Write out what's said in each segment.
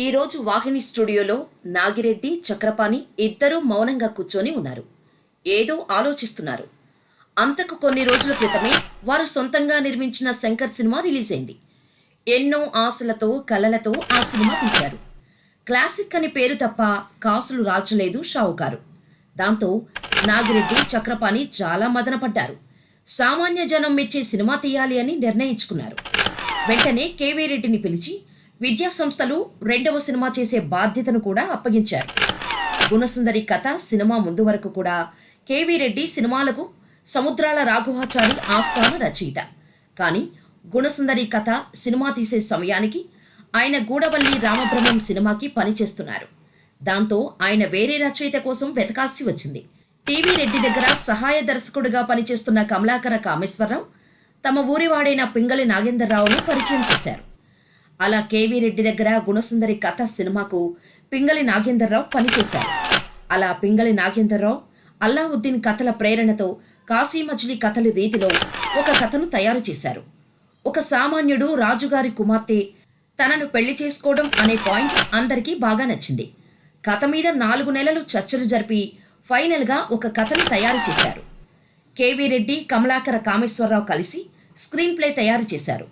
ఈరోజు వాహిని స్టూడియోలో నాగిరెడ్డి చక్రపాణి ఇద్దరూ మౌనంగా కూర్చొని ఉన్నారు. ఏదో ఆలోచిస్తున్నారు. అంతకు కొన్ని రోజుల క్రితమే వారు సొంతంగా నిర్మించిన శంకర్ సినిమా రిలీజ్ అయింది ఎన్నో ఆశలతో కలలతో ఆ సినిమా తీశారు. క్లాసిక్ అని పేరు తప్ప కాసులు రాల్చలేదు షావుకారు. దాంతో నాగిరెడ్డి చక్రపాణి చాలా మదనపడ్డారు. సామాన్య జనం మెచ్చే సినిమా తీయాలి అని నిర్ణయించుకున్నారు. వెంటనే కేవీ రెడ్డిని పిలిచి విద్యా సంస్థలు రెండవ సినిమా చేసే బాధ్యతను కూడా అప్పగించారు. గుణసుందరి కథ సినిమా ముందు వరకు కూడా కేవీ రెడ్డి సినిమాలకు సముద్రాల రాఘవాచారి ఆస్థాన రచయిత. కానీ గుణసుందరి కథ సినిమా తీసే సమయానికి ఆయన గూడవల్లి రామబ్రహ్మం సినిమాకి పనిచేస్తున్నారు. దాంతో ఆయన వేరే రచయిత కోసం వెతకాల్సి వచ్చింది. టీవీ రెడ్డి దగ్గర సహాయ దర్శకుడిగా పనిచేస్తున్న కమలాకర కామేశ్వరరావు తమ ఊరివాడైన పింగళి నాగేంద్రరావును పరిచయం చేశారు. అలా కేవీ రెడ్డి దగ్గర గుణసుందరి కథ సినిమాకు పింగళి నాగేంద్రరావు పనిచేశారు. అలా పింగళి నాగేంద్రరావు అల్లావుద్దీన్ కథల ప్రేరణతో కాశీమజిలీ కథల రీతిలో ఒక కథను తయారు చేశారు. ఒక సామాన్యుడు రాజుగారి కుమార్తె తనను పెళ్ళి చేసుకోవడం అనే పాయింట్ అందరికీ బాగా నచ్చింది. కథ మీద నాలుగు నెలలు చర్చలు జరిపి ఫైనల్గా ఒక కథను తయారు చేశారు. కేవీ రెడ్డి కమలాకర కామేశ్వరరావు కలిసి స్క్రీన్ ప్లే తయారు చేశారు.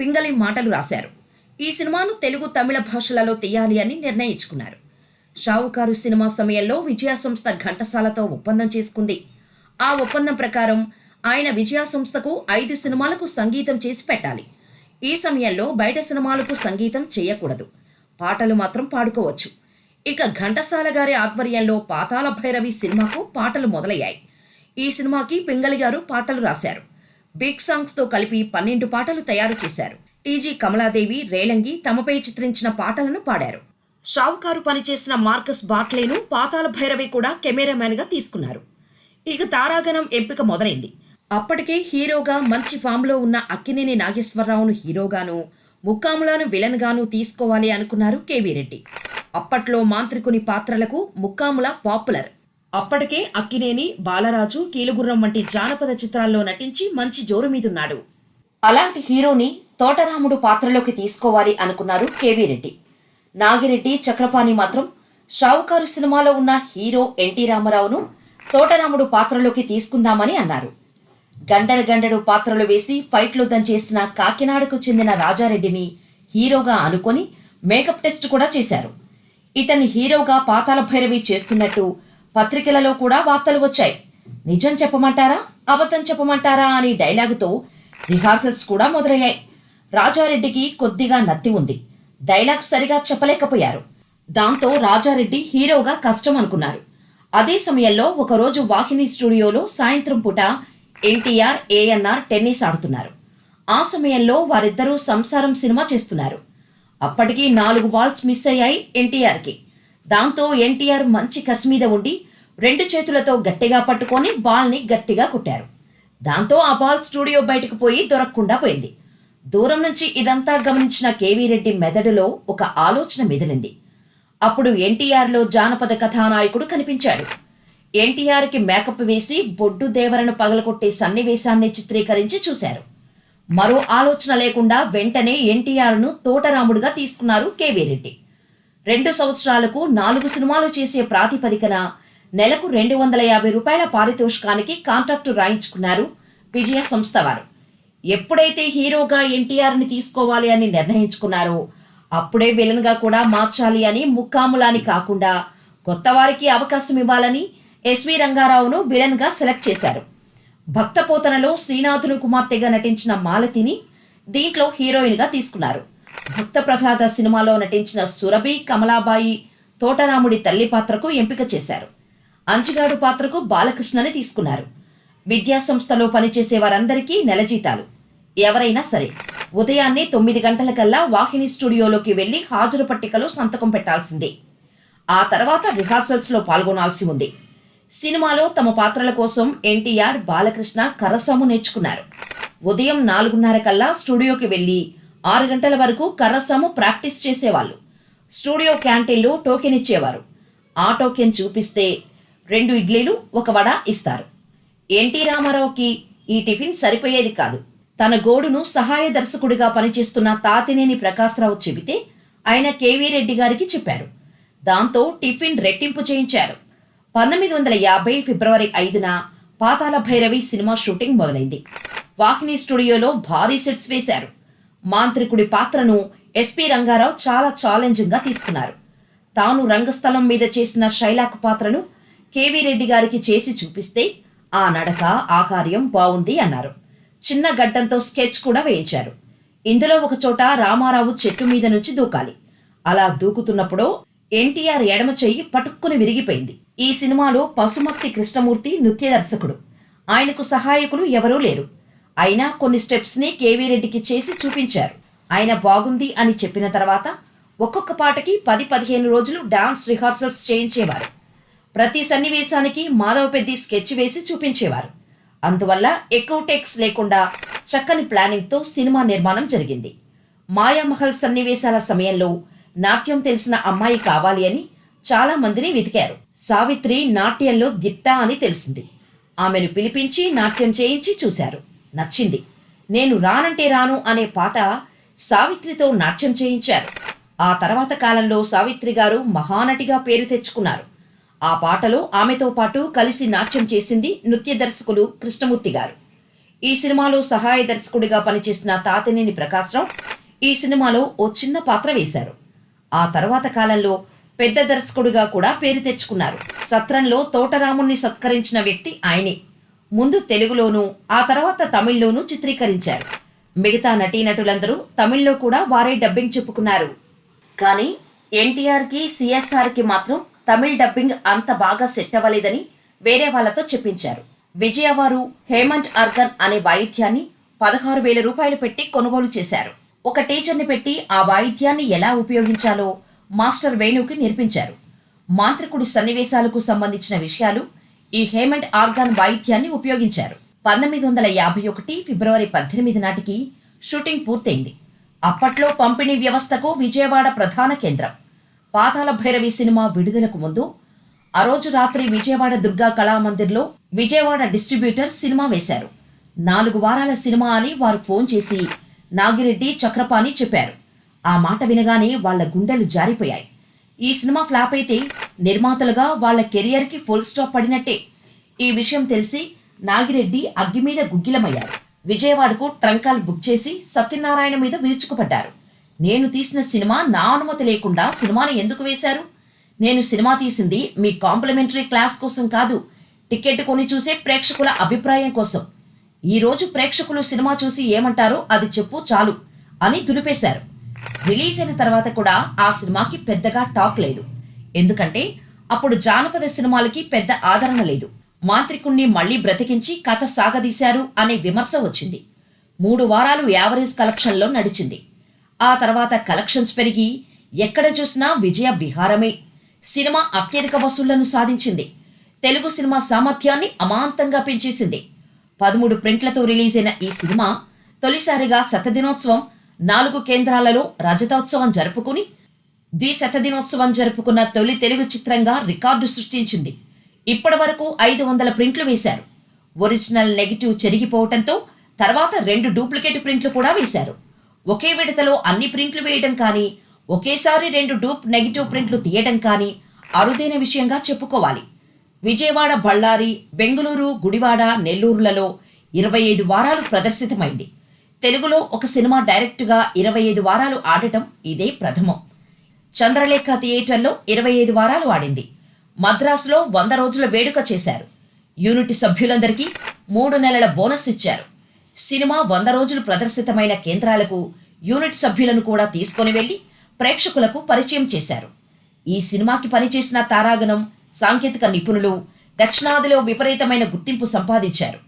పింగళి మాటలు రాశారు. ఈ సినిమాను తెలుగు తమిళ భాషలలో తీయాలి అని నిర్ణయించుకున్నారు. షావుకారు సినిమా సమయంలో విజయా సంస్థ ఘంటసాలతో ఒప్పందం చేసుకుంది. ఆ ఒప్పందం ప్రకారం ఆయన విజయా సంస్థకు ఐదు సినిమాలకు సంగీతం చేసి పెట్టాలి. ఈ సమయంలో బయట సినిమాలకు సంగీతం చేయకూడదు. పాటలు మాత్రం పాడుకోవచ్చు. ఇక ఘంటసాల గారి ఆధ్వర్యంలో పాతాల భైరవి సినిమాకు పాటలు మొదలయ్యాయి. ఈ సినిమాకి పింగళి గారు పాటలు రాశారు. బిగ్ సాంగ్స్తో కలిపి పన్నెండు పాటలు తయారు చేశారు. టీజీ కమలాదేవి రేలంగి తమపై చిత్రించిన పాటలను పాడారు. షావుకారు పనిచేసిన మార్కస్ బాట్లేను పాతాళ భైరవి కూడా కెమెరామ్యాన్గా తీసుకున్నారు. ఇక తారాగణం ఎంపిక మొదలైంది. అప్పటికే హీరోగా మంచి ఫామ్లో ఉన్న అక్కినేని నాగేశ్వరరావును హీరోగాను ముక్కాములను విలన్గాను తీసుకోవాలి అనుకున్నారు కేవీ రెడ్డి. అప్పట్లో మాంత్రికుని పాత్రలకు ముక్కాముల పాపులర్. అప్పటికే అక్కినేని బాలరాజు కీలుగుర్రం వంటి జానపద చిత్రాల్లో నటించి మంచి జోరు మీదున్నాడు. అలాంటి హీరోని తోటరాముడు పాత్రలోకి తీసుకోవాలి అనుకున్నారు కేవీ రెడ్డి. నాగిరెడ్డి చక్రపాణి మాత్రం షావుకారు సినిమాలో ఉన్న హీరో ఎన్టీ రామారావును తోటరాముడు పాత్రలోకి తీసుకుందామని అన్నారు. గండర గండలు పాత్రలు వేసి ఫైట్లు దంచేసిన కాకినాడకు చెందిన రాజారెడ్డిని హీరోగా అనుకొని మేకప్ టెస్ట్ కూడా చేశారు. ఇతన్ని హీరోగా పాతాల భైరవి చేస్తున్నట్టు పత్రికలలో కూడా వార్తలు వచ్చాయి. నిజం చెప్పమంటారా? అబద్ధం చెప్పమంటారా? అని డైలాగుతో రిహార్సల్స్ కూడా మొదలయ్యాయి. రాజారెడ్డికి కొద్దిగా నత్తి ఉంది. డైలాగ్ సరిగా చెప్పలేకపోయారు. దాంతో రాజారెడ్డి హీరోగా కష్టం అనుకున్నారు అదే సమయంలో ఒకరోజు వాహిని స్టూడియోలో సాయంత్రం పూట ఎన్టీఆర్ ఏఎన్ఆర్ టెన్నిస్ ఆడుతున్నారు. ఆ సమయంలో వారిద్దరూ సంసారం సినిమా చేస్తున్నారు. అప్పటికి నాలుగు బాల్స్ మిస్ అయ్యాయి ఎన్టీఆర్కి. దాంతో ఎన్టీఆర్ మంచి కసిమీద ఉండి రెండు చేతులతో గట్టిగా పట్టుకొని బాల్ని గట్టిగా కొట్టారు. దాంతో ఆ బాల్ స్టూడియో బయటకు పోయి దొరకకుండా పోయింది. దూరం నుంచి ఇదంతా గమనించిన కేవీ రెడ్డి మెదడులో ఒక ఆలోచన మెదిలింది. అప్పుడు ఎన్టీఆర్లో జానపద కథానాయకుడు కనిపించాడు. ఎన్టీఆర్కి మేకప్ వేసి బొడ్డు దేవరను పగలగొట్టే సన్నివేశాన్ని చిత్రీకరించి చూశారు. మరో ఆలోచన లేకుండా వెంటనే ఎన్టీఆర్ను తోటరాముడుగా తీసుకున్నారు కేవీ రెడ్డి. రెండు సంవత్సరాలకు నాలుగు సినిమాలు చేసే ప్రాతిపదికన నెలకు రెండు వందల యాభై రూపాయల పారితోషికానికి కాంట్రాక్టు రాయించుకున్నారు విజయ సంస్థ వారు. ఎప్పుడైతే హీరోగా ఎన్టీఆర్ని తీసుకోవాలి అని నిర్ణయించుకున్నారో అప్పుడే విలన్గా కూడా మార్చాలి అని ముక్కాములాని కాకుండా కొత్త వారికి అవకాశం ఇవ్వాలని ఎస్వి రంగారావును విలన్గా సెలెక్ట్ చేశారు. భక్తపోతనలో శ్రీనాథుని కుమార్తెగా నటించిన మాలతిని దీంట్లో హీరోయిన్గా తీసుకున్నారు. భక్త ప్రహ్లాద సినిమాలో నటించిన సురభి కమలాబాయి తోటరాముడి తల్లి పాత్రకు ఎంపిక చేశారు. అంచిగాడు పాత్రకు బాలకృష్ణని తీసుకున్నారు. విద్యా సంస్థలో పనిచేసే వారందరికీ నెల జీతాలు ఎవరైనా సరే ఉదయాన్నే తొమ్మిది గంటలకల్లా వాహిని స్టూడియోలోకి వెళ్ళి హాజరు పట్టికలో సంతకం పెట్టాల్సిందే. ఆ తర్వాత రిహార్సల్స్లో పాల్గొనాల్సి ఉంది. సినిమాలో తమ పాత్రల కోసం ఎన్టీఆర్ బాలకృష్ణ కరసము నేర్చుకున్నారు. ఉదయం నాలుగున్నర కల్లా స్టూడియోకి వెళ్ళి ఆరు గంటల వరకు కర్రసాము ప్రాక్టీస్ చేసేవాళ్ళు. స్టూడియో క్యాంటీన్లో టోకెన్ ఇచ్చేవారు. ఆ టోకెన్ చూపిస్తే రెండు ఇడ్లీలు ఒక వడ ఇస్తారు. ఎన్టీ రామారావుకి ఈ టిఫిన్ సరిపోయేది కాదు. తన గోడును సహాయ దర్శకుడిగా పనిచేస్తున్న తాతినేని ప్రకాశ్రావు చెబితే ఆయన కేవీ రెడ్డి గారికి చెప్పారు. దాంతో టిఫిన్ రెట్టింపు చేయించారు. పంతొమ్మిది వందల యాభై ఫిబ్రవరి ఐదున పాతాల భైరవి సినిమా షూటింగ్ మొదలైంది. వాహిని స్టూడియోలో భారీ సెట్స్ వేశారు. మాంత్రికుడి పాత్రను ఎస్పి రంగారావు చాలా ఛాలెంజింగ్గా తీసుకున్నారు. తాను రంగస్థలం మీద చేసిన శైలాక్ పాత్రను కేవీ రెడ్డి గారికి చేసి చూపిస్తే ఆ నడక ఆ కార్యం అన్నారు. చిన్న గడ్డంతో స్కెచ్ కూడా వేయించారు. ఇందులో ఒక చోట రామారావు చెట్టు మీద నుంచి దూకాలి. అలా దూకుతున్నప్పుడు ఎన్టీఆర్ ఎడమ చెయ్యి పటుక్కుని విరిగిపోయింది. ఈ సినిమాలో పశుమక్తి కృష్ణమూర్తి నృత్య దర్శకుడు. ఆయనకు సహాయకులు ఎవరూ లేరు. అయినా కొన్ని స్టెప్స్ని కేవీ రెడ్డికి చేసి చూపించారు. ఆయన బాగుంది అని చెప్పిన తర్వాత ఒక్కొక్క పాటకి పది పదిహేను రోజులు డాన్స్ రిహార్సల్స్ చేయించేవారు. ప్రతి సన్నివేశానికి మాధవ పెద్ది స్కెచ్ వేసి చూపించేవారు. అందువల్ల ఎక్కువ టేక్స్ లేకుండా చక్కని ప్లానింగ్తో సినిమా నిర్మాణం జరిగింది. మాయామహల్ సన్నివేశాల సమయంలో నాట్యం తెలిసిన అమ్మాయి కావాలి అని చాలా మందిని వెతికారు. సావిత్రి నాట్యంలో దిట్ట అని తెలిసింది. ఆమెను పిలిపించి నాట్యం చేయించి చూశారు. నచ్చింది. నేను రానంటే రాను అనే పాట సావిత్రితో నాట్యం చేయించారు. ఆ తర్వాత కాలంలో సావిత్రి గారు మహానటిగా పేరు తెచ్చుకున్నారు. ఆ పాటలో ఆమెతో పాటు కలిసి నాట్యం చేసింది నృత్య దర్శకులు కృష్ణమూర్తి గారు. ఈ సినిమాలో సహాయ దర్శకుడిగా పనిచేసిన తాతినేని ప్రకాశ్రావు ఈ సినిమాలో ఓ చిన్న పాత్ర వేశారు. ఆ తర్వాత కాలంలో పెద్ద దర్శకుడిగా కూడా పేరు తెచ్చుకున్నారు. సత్రంలో తోటరాముణ్ణి సత్కరించిన వ్యక్తి ఆయనే. ముందు తెలుగులోనూ ఆ తర్వాత తమిళ్ళోనూ చిత్రీకరించారు. మిగతా నటీనటులందరూ తమిళ్ళో కూడా వారే డబ్బింగ్ చెప్పుకున్నారు. కానీ ఎన్టీఆర్కి సిఎస్ఆర్కి మాత్రం తమిళ్ డబ్బింగ్ అంత బాగా సెట్ అవ్వలేదని వేరే వాళ్ళతో చెప్పించారు. విజయవారు హేమంత్ అర్గన్ అనే వాయిద్యాన్ని పదహారు వేల రూపాయలు పెట్టి కొనుగోలు చేశారు. ఒక టీచర్ని పెట్టి ఆ వాయిద్యాన్ని ఎలా ఉపయోగించాలో మాస్టర్ వేణుకి నేర్పించారు. మాంత్రికుడి సన్నివేశాలకు సంబంధించిన విషయాలు ఈ హేమంత్ ఆర్గాన్ వాయిద్యాన్ని ఉపయోగించారు. పంతొమ్మిది వందల యాభై ఒకటి ఫిబ్రవరి పద్దెనిమిది నాటికి షూటింగ్ పూర్తయింది. అప్పట్లో పంపిణీ వ్యవస్థకు విజయవాడ ప్రధాన కేంద్రం. పాతాల భైరవి సినిమా విడుదలకు ముందు ఆ రోజు రాత్రి విజయవాడ దుర్గా కళామందిర్లో విజయవాడ డిస్ట్రిబ్యూటర్ సినిమా వేశారు. నాలుగు వారాల సినిమా అని వారు ఫోన్ చేసి నాగిరెడ్డి చక్రపాణి చెప్పారు. ఆ మాట వినగానే వాళ్ళ గుండెలు జారిపోయాయి. ఈ సినిమా ఫ్లాప్ అయితే నిర్మాతలుగా వాళ్ళ కెరియర్కి ఫుల్ స్టాప్ పడినట్టే. ఈ విషయం తెలిసి నాగిరెడ్డి అగ్గి మీద గుగ్గిలమయ్యారు. విజయవాడకు ట్రంకాల్ బుక్ చేసి సత్యనారాయణ మీద విరుచుకుపడ్డారు. నేను తీసిన సినిమా నా అనుమతి లేకుండా సినిమాను ఎందుకు వేశారు? నేను సినిమా తీసింది మీ కాంప్లిమెంటరీ క్లాస్ కోసం కాదు టికెట్ కొని చూసే ప్రేక్షకుల అభిప్రాయం కోసం. ఈ రోజు ప్రేక్షకులు సినిమా చూసి ఏమంటారో అది చెప్పు చాలు అని దులిపేశారు. రిలీజ్ అయిన తర్వాత కూడా ఆ సినిమాకి పెద్దగా టాక్ లేదు. ఎందుకంటే అప్పుడు జానపద సినిమాలకి పెద్ద ఆదరణ లేదు. మాంత్రికుణ్ణి మళ్ళీ బ్రతికించి కథ సాగదీశారు అనే విమర్శ వచ్చింది. మూడు వారాలు యావరేజ్ కలెక్షన్లో నడిచింది. ఆ తర్వాత కలెక్షన్స్ పెరిగి ఎక్కడ చూసినా విజయ విహారమే. సినిమా అత్యధిక వసూళ్ళను సాధించింది. తెలుగు సినిమా సామర్థ్యాన్ని అమాంతంగా పెంచేసింది. పదమూడు ప్రింట్లతో రిలీజ్ అయిన ఈ సినిమా తొలిసారిగా శతదినోత్సవం నాలుగు కేంద్రాలలో రజతోత్సవం జరుపుకుని ద్విశతదినోత్సవం జరుపుకున్న తొలి తెలుగు చిత్రంగా రికార్డు సృష్టించింది. ఇప్పటి వరకు ఐదు వందల ప్రింట్లు వేశారు. ఒరిజినల్ నెగిటివ్ చెరిగిపోవటంతో తర్వాత రెండు డూప్లికేట్ ప్రింట్లు కూడా వేశారు. ఒకే విడతలో అన్ని ప్రింట్లు వేయడం కానీ ఒకేసారి రెండు డూప్ నెగిటివ్ ప్రింట్లు తీయడం కానీ అరుదైన విషయంగా చెప్పుకోవాలి. విజయవాడ బళ్ళారి బెంగళూరు గుడివాడ నెల్లూరులలో ఇరవై ఐదు వారాలు ప్రదర్శితమైంది. తెలుగులో ఒక సినిమా డైరెక్ట్గా ఇరవై ఐదు వారాలు ఆడటం ఇదే ప్రథమం. చంద్రలేఖ థియేటర్లో ఇరవై ఐదు వారాలు ఆడింది. మద్రాసులో వంద రోజుల వేడుక చేశారు. యూనిట్ సభ్యులందరికీ మూడు నెలల బోనస్ ఇచ్చారు. సినిమా వంద రోజులు ప్రదర్శితమైన కేంద్రాలకు యూనిట్ సభ్యులను కూడా తీసుకొని వెళ్ళి ప్రేక్షకులకు పరిచయం చేశారు. ఈ సినిమాకి పనిచేసిన తారాగణం సాంకేతిక నిపుణులు దక్షిణాదిలో విపరీతమైన గుర్తింపు సంపాదించారు.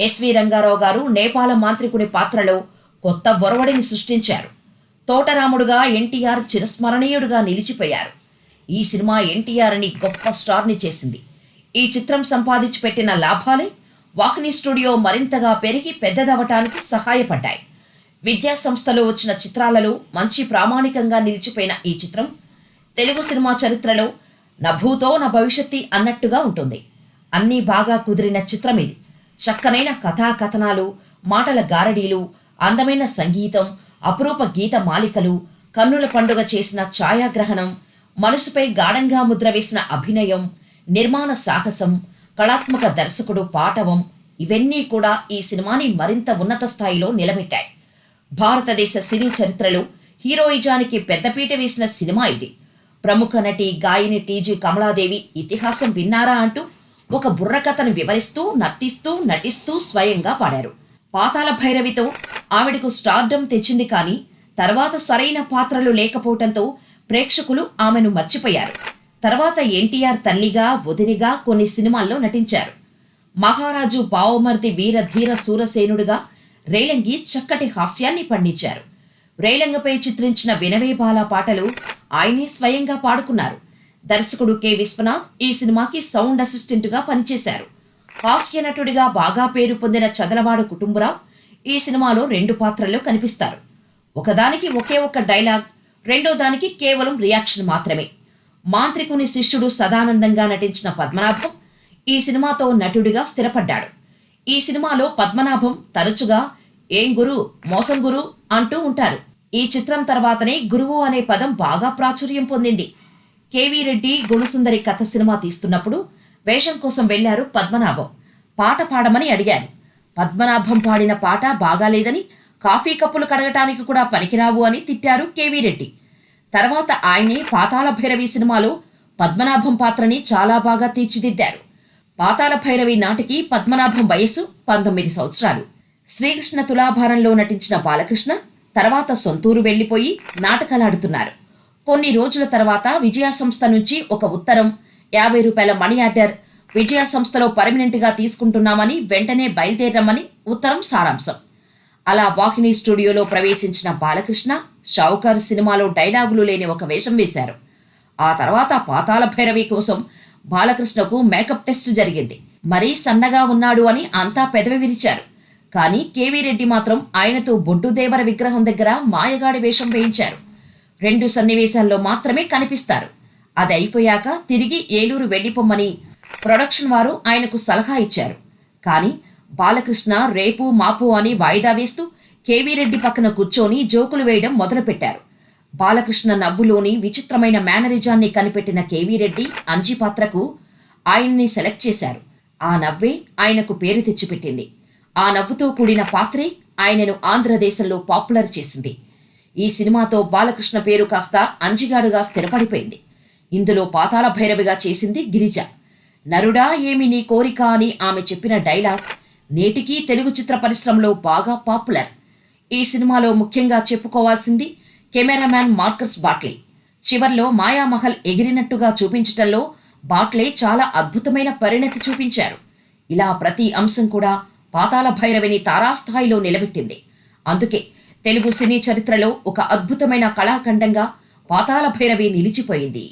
ఎస్వి రంగారావు గారు నేపాల మాంత్రికుడి పాత్రలో కొత్త ఒరవడిని సృష్టించారు. తోటరాముడుగా ఎన్టీఆర్ చిరస్మరణీయుడుగా నిలిచిపోయారు. ఈ సినిమా ఎన్టీఆర్ని గొప్ప స్టార్ని చేసింది. ఈ చిత్రం సంపాదించి పెట్టిన లాభాలే వాహిని స్టూడియో మరింతగా పెరిగి పెద్దదవటానికి సహాయపడ్డాయి. విద్యా సంస్థలో వచ్చిన చిత్రాలలో మంచి ప్రామాణికంగా నిలిచిపోయిన ఈ చిత్రం తెలుగు సినిమా చరిత్రలో నా భూతో నా భవిష్యత్తి అన్నట్టుగా ఉంటుంది. అన్నీ బాగా కుదిరిన చిత్రం ఇది. చక్కనైన కథాకథనాలు మాటల గారడీలు అందమైన సంగీతం అపురూప గీత మాలికలు కన్నుల పండుగ చేసిన ఛాయాగ్రహణం మనసుపై గాఢంగా ముద్ర వేసిన అభినయం నిర్మాణ సాహసం కళాత్మక దర్శకుడు పాటవం ఇవన్నీ కూడా ఈ సినిమాని మరింత ఉన్నత స్థాయిలో నిలబెట్టాయి. భారతదేశ సినీ చరిత్రలో హీరోయిజానికి పెద్దపీట వేసిన సినిమా ఇది. ప్రముఖ నటి గాయని టీజీ కమలాదేవి ఇతిహాసం విన్నారా అంటూ ఒక బుర్రకథను వివరిస్తూ నర్తిస్తూ నటిస్తూ స్వయంగా పాడారు. పాతాల భైరవితో ఆవిడకు స్టార్డమ్ తెచ్చింది కానీ తర్వాత సరైన పాత్రలు లేకపోవటంతో ప్రేక్షకులు ఆమెను మర్చిపోయారు. తర్వాత ఎన్టీఆర్ తల్లిగా వదినిగా కొన్ని సినిమాల్లో నటించారు. మహారాజు బావమర్ది వీరధీర సూరసేనుడుగా రేలంగి చక్కటి హాస్యాన్ని పండించారు. రేలంగపై చిత్రించిన వినవేబాల పాటలు ఆయనే స్వయంగా పాడుకున్నారు. దర్శకుడు కె. విశ్వనాథ్ ఈ సినిమాకి సౌండ్ అసిస్టెంట్గా పనిచేశారు. హాస్య నటుడిగా బాగా పేరు పొందిన చదలవాడు కుటుంబరావు ఈ సినిమాలో రెండు పాత్రల్లో కనిపిస్తారు. ఒకదానికి ఒకే ఒక్క డైలాగ్ రెండో దానికి కేవలం రియాక్షన్ మాత్రమే. మాంత్రికుని శిష్యుడు సదానందంగా నటించిన పద్మనాభం ఈ సినిమాతో నటుడిగా స్థిరపడ్డాడు. ఈ సినిమాలో పద్మనాభం తరచుగా ఏం గురు మోసం గురు అంటూ ఉంటారు. ఈ చిత్రం తర్వాతనే గురువు అనే పదం బాగా ప్రాచుర్యం పొందింది. కేవీ రెడ్డి గుణసుందరి కథ సినిమా తీస్తున్నప్పుడు వేషం కోసం వెళ్ళారు పద్మనాభం. పాట పాడమని అడిగారు. పద్మనాభం పాడిన పాట బాగాలేదని కాఫీ కప్పులు కడగటానికి కూడా పనికిరావు అని తిట్టారు కేవీ రెడ్డి. తర్వాత ఆయనే పాతాళ భైరవి సినిమాలో పద్మనాభం పాత్రని చాలా బాగా తీర్చిదిద్దారు. పాతాళ భైరవి నాటికి పద్మనాభం వయస్సు పంతొమ్మిది సంవత్సరాలు. శ్రీకృష్ణ తులాభారంలో నటించిన బాలకృష్ణ తర్వాత సొంతూరు వెళ్ళిపోయి నాటకాలాడుతున్నారు. కొన్ని రోజుల తర్వాత విజయా సంస్థ నుంచి ఒక ఉత్తరం యాభై రూపాయల మనీ ఆర్డర్ విజయా సంస్థలో పర్మనెంట్గా తీసుకుంటున్నామని వెంటనే బయలుదేరమని ఉత్తరం సారాంశం. అలా వాహిని స్టూడియోలో ప్రవేశించిన బాలకృష్ణ షావుకారు సినిమాలో డైలాగులు లేని ఒక వేషం వేశారు. ఆ తర్వాత పాతాల భైరవి కోసం బాలకృష్ణకు మేకప్ టెస్ట్ జరిగింది. మరీ సన్నగా ఉన్నాడు అని అంతా పెదవి విరిచారు. కానీ కేవీ రెడ్డి మాత్రం ఆయనతో బొడ్డు దేవర విగ్రహం దగ్గర మాయగాడి వేషం వేయించారు. రెండు సన్నివేశాల్లో మాత్రమే కనిపిస్తారు. అది అయిపోయాక తిరిగి ఏలూరు వెళ్ళిపోమ్మని ప్రొడక్షన్ వారు ఆయనకు సలహా ఇచ్చారు. కానీ బాలకృష్ణ రేపు మాపు అని వాయిదా వేస్తూ కేవీ రెడ్డి పక్కన కూర్చొని జోకులు వేయడం మొదలుపెట్టారు. బాలకృష్ణ నవ్వులోని విచిత్రమైన మేనరిజాన్ని కనిపెట్టిన కేవీ రెడ్డి అంజీ పాత్రకు ఆయన్ని సెలెక్ట్ చేశారు. ఆ నవ్వే ఆయనకు పేరు తెచ్చిపెట్టింది. ఆ నవ్వుతో కూడిన పాత్రే ఆయనను ఆంధ్రదేశంలో పాపులర్ చేసింది. ఈ సినిమాతో బాలకృష్ణ పేరు కాస్త అంజిగాడుగా స్థిరపడిపోయింది. ఇందులో పాతాళ భైరవిగా చేసింది గిరిజ. నరుడా ఏమి నీ కోరిక అని ఆమె చెప్పిన డైలాగ్ నేటికీ తెలుగు చిత్ర పరిశ్రమలో బాగా పాపులర్. ఈ సినిమాలో ముఖ్యంగా చెప్పుకోవాల్సింది కెమెరామ్యాన్ మార్కర్స్ బాట్లే. చివర్లో మాయామహల్ ఎగిరినట్టుగా చూపించటంలో బాట్లే చాలా అద్భుతమైన పరిణతి చూపించారు. ఇలా ప్రతి అంశం కూడా పాతాల భైరవిని తారాస్థాయిలో నిలబెట్టింది. అందుకే తెలుగు సినీ చరిత్రలో ఒక అద్భుతమైన కళాఖండంగా పాతాల భైరవి నిలిచిపోయింది.